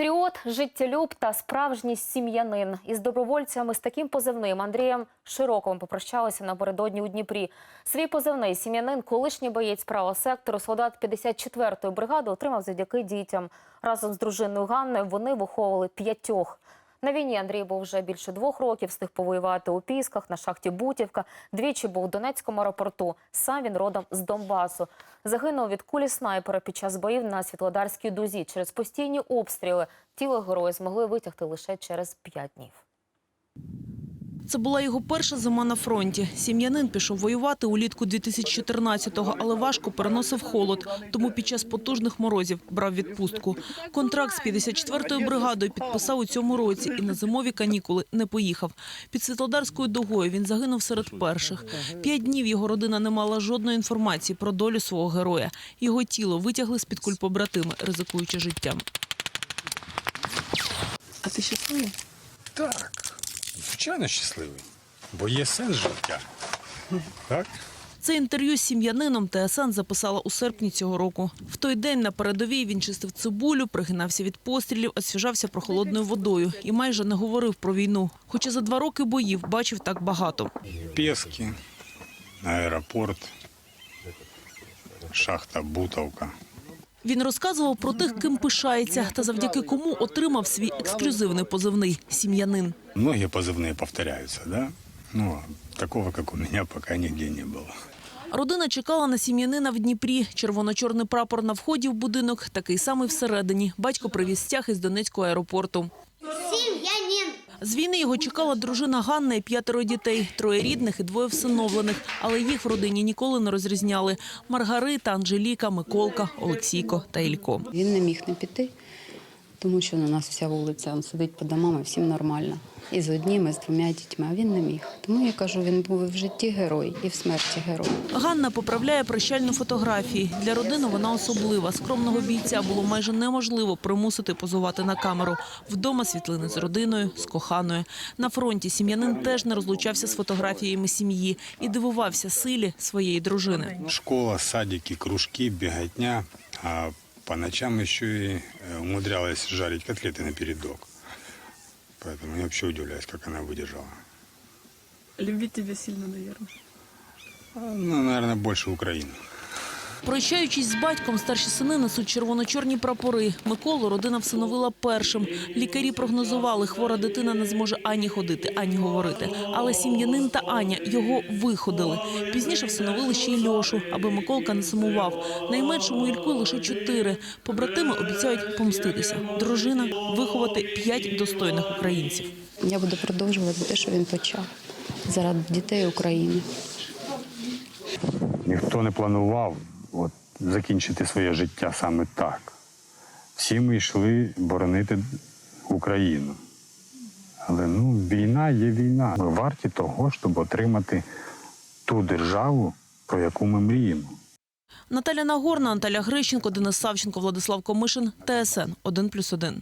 Патріот, життєлюб та справжній сім'янин. Із добровольцями з таким позивним Андрієм Широковим попрощалися напередодні у Дніпрі. Свій позивний сім'янин, колишній боєць правого сектору, солдат 54-ї бригади, отримав завдяки дітям. Разом з дружиною Ганною вони виховували п'ятьох. На війні Андрій був вже більше двох років, встиг повоювати у Пісках, на шахті Бутівка. Двічі був у Донецькому аеропорту. Сам він родом з Донбасу. Загинув від кулі снайпера під час боїв на Світлодарській дузі. Через постійні обстріли тіло героя змогли витягти лише через п'ять днів. Це була його перша зима на фронті. Сім'янин пішов воювати улітку 2014-го, але важко переносив холод, тому під час потужних морозів брав відпустку. Контракт з 54-ю бригадою підписав у цьому році і на зимові канікули не поїхав. Під Світлодарською дугою він загинув серед перших. П'ять днів його родина не мала жодної інформації про долю свого героя. Його тіло витягли з-під куль побратими, ризикуючи життям. А ти щасливий? Так, звичайно щасливий. Бо є сенс життя. Так? Це інтерв'ю з сім'янином ТСН записала у серпні цього року. В той день на передовій він чистив цибулю, пригинався від пострілів, освіжався прохолодною водою і майже не говорив про війну. Хоча за два роки боїв бачив так багато. Пески, аеропорт, шахта Бутовка. Він розказував про тих, ким пишається, та завдяки кому отримав свій ексклюзивний позивний сім'янин. Многие позывные повторяются, да? Ну, такого, как у меня, пока нигде не было. Родина чекала на сім'янина в Дніпрі. Червоно-чорний прапор на вході в будинок, такий самий всередині. Батько привіз стяг із Донецького аеропорту. Сім'янин. З війни його чекала дружина Ганна і п'ятеро дітей, троє рідних і двоє всиновлених. Але їх в родині ніколи не розрізняли. Маргарита, Анжеліка, Миколка, Олексійко та Ілько. Він не міг не піти, тому що на нас вся вулиця він сидить по домам, і всім нормально. І з одним, і з двома дітьми, а він не міг. Тому я кажу, він був і в житті герой, і в смерті герой. Ганна поправляє прощальну фотографії. Для родини вона особлива. Скромного бійця було майже неможливо примусити позувати на камеру. Вдома світлини з родиною, з коханою. На фронті сім'янин теж не розлучався з фотографіями сім'ї і дивувався силі своєї дружини. Школа, садики, кружки, беготня. А по ночам еще и э, умудрялась жарить котлеты на передок. Поэтому я вообще удивляюсь, как она выдержала. Любить тебе сильно, наверное. А, Ну, наверное, больше Украины. Прощаючись з батьком, старші сини несуть червоно-чорні прапори. Миколу родина всиновила першим. Лікарі прогнозували, хвора дитина не зможе ані ходити, ані говорити. Але сім'янин та Аня його виходили. Пізніше всиновили ще й Льошу, аби Миколка не сумував. Найменшому Ільку лише чотири. Побратими обіцяють помститися. Дружина виховати п'ять достойних українців. Я буду продовжувати те, що він почав заради дітей України. Ніхто не планував от, закінчити своє життя саме так. Всі ми йшли боронити Україну. Але ну, війна є війна. Ми варті того, щоб отримати ту державу, про яку ми мріємо. Наталя Нагорна, Наталя Грищенко, Денис Савченко, Владислав Комишин, ТСН 1+,1.